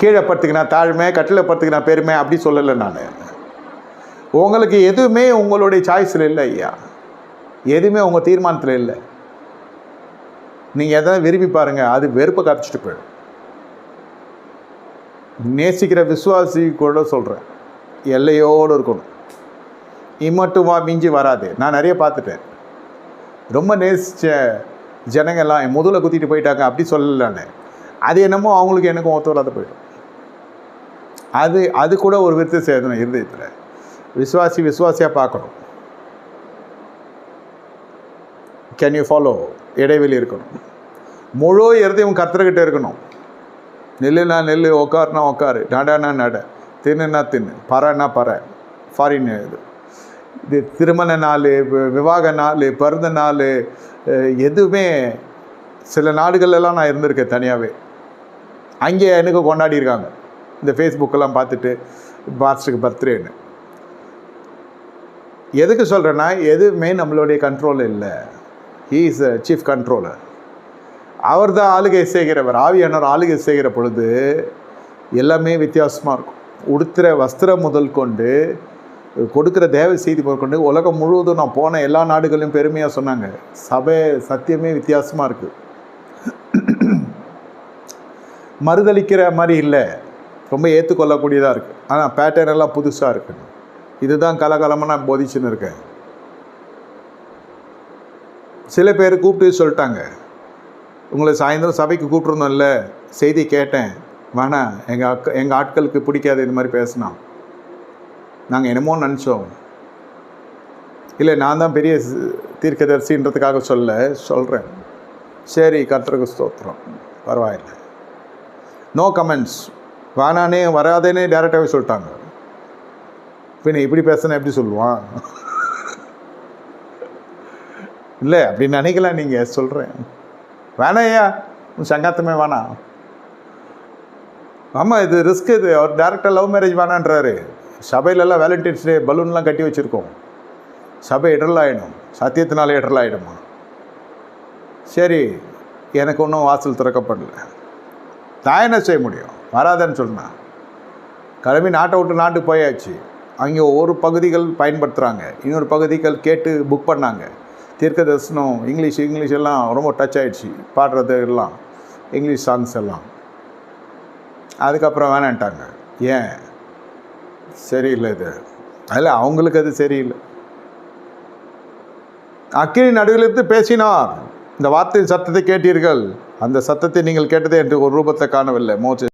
கீழே படுத்துக்கினா தாழ்மை கட்டில் படுத்துக்கினா பெருமை அப்படி சொல்லலை நான். உங்களுக்கு எதுவுமே உங்களுடைய சாய்ஸில் இல்லை ஐயா. எதுவுமே உங்கள் தீர்மானத்தில் இல்லை. நீங்கள் எதாவது விரும்பி பாருங்கள் அது வெறுப்பை காப்பிச்சிட்டு போயிடும். நேசிக்கிற விசுவாசி கூட சொல்கிறேன் எல்லையோடு இருக்கணும். இம்மட்டுமா மிஞ்சி வராது. நான் நிறைய பார்த்துட்டேன். ரொம்ப நேசித்த ஜனங்கள்லாம் முதல்ல குத்திட்டு போயிட்டாங்க அப்படி சொல்லலான்னு அது என்னமோ அவங்களுக்கு எனக்கும் ஒத்து வராத போயிடும். அது அது கூட ஒரு விருத்த சேதனம் இருதயத்தில். விஸ்வாசி விஸ்வாசியாக பார்க்கணும். கேன் யூ ஃபாலோ இடைவெளி இருக்கணும். முழு இருதயம் கத்துறக்கிட்ட இருக்கணும். நெல்லுனா நெல் உக்காருனா உக்காரு நடனா நட தின்னுனா தின்னு பறன்னா பற ஃபாரின் இது. இது திருமண நாள் விவாக நாள் பிறந்த நாள் எதுவுமே சில நாடுகள்லாம் நான் இருந்திருக்கேன் தனியாகவே அங்கே எனக்கு கொண்டாடியிருக்காங்க இந்த ஃபேஸ்புக்கெல்லாம் பார்த்துட்டு பாஸ்டருக்கு பர்த்டேன்னு எதுக்கு சொல்கிறேன்னா எதுவுமே நம்மளுடைய கண்ட்ரோல் இல்லை. He is a chief controller அவர் தான் ஆளுகை செய்கிறவர். ஆவியானவர் ஆளுகை செய்கிற பொழுது எல்லாமே வித்தியாசமாக இருக்கும். உடுத்துகிற வஸ்திரம் முதல் கொண்டு கொடுக்குற தேவ செய்தி கொண்டு உலகம் முழுவதும் நான் போன எல்லா நாடுகளையும் பெருமையாக சொன்னாங்க. சபை சத்தியமே வித்தியாசமாக இருக்குது மறுதளிக்கிற மாதிரி இல்லை. ரொம்ப ஏற்றுக்கொள்ளக்கூடியதாக இருக்குது ஆனால் பேட்டர்ன் எல்லாம் புதுசாக இருக்குது இதுதான் கலகலமாக நான் போதிச்சுன்னு இருக்கேன். சில பேர் கூப்பிட்டு சொல்லிட்டாங்க. உங்களை சாயந்தரம் சபைக்கு கூப்பிட்ருந்தோம்ல செய்தி கேட்டேன். வேணாம் எங்கள் அக்க எங்கள் ஆட்களுக்கு பிடிக்காது இது மாதிரி பேசினா. நாங்கள் என்னமோ நினச்சோம். இல்லை நான் தான் பெரிய தீர்க்கதரிசின்றதுக்காக சொல்ல சொல்கிறேன் சரி கர்த்தருக்கு ஸ்தோத்திரம். பரவாயில்லை. நோ கமெண்ட்ஸ் வேணானே வராதேனே டேரெக்டாகவே சொல்லிட்டாங்க. பின்ன இப்படி பேசுனா எப்படி சொல்லுவான்? இல்லை அப்படி நினைக்கலாம் நீங்கள் சொல்கிறேன் வேணாய்யா உன் சங்காத்தமே வேணாம் ஆமாம் இது ரிஸ்க் இது. அவர் டேரெக்டாக லவ் மேரேஜ் வேணான்றாரு சபையிலெல்லாம் வேலண்டைன்ஸ் டே பலூன்லாம் கட்டி வச்சுருக்கோம். சபை இடரல் ஆகிடும் சத்தியத்தினால இடரல் ஆகிடுமா சரி எனக்கு ஒன்றும் வாசல் திறக்கப்படல. நான் என்ன செய்ய முடியும்? வராதேன்னு சொன்னேன் கிளம்பி நாட்டை விட்டு நாட்டுக்கு போயாச்சு. அங்கே ஒரு பகுதிகள் பயன்படுத்துகிறாங்க இன்னொரு பகுதிகள் கேட்டு புக் பண்ணாங்க. தீர்க்க தரிசனம் இங்கிலீஷ் இங்கிலீஷ் எல்லாம் ரொம்ப டச் ஆகிடுச்சு பாடுறது எல்லாம் இங்கிலீஷ் சாங்ஸ் எல்லாம். அதுக்கப்புறம் வேணான்ட்டாங்க. ஏன்? சரியில்லை இது. அதில் அவங்களுக்கு அது சரியில்லை. அக்கினி நடுவிலிருந்து பேசினார். இந்த வார்த்தையின் சத்தத்தை கேட்டீர்கள். அந்த சத்தத்தை நீங்கள் கேட்டதே என்று ஒரு ரூபத்தை காணவில்லை. மோச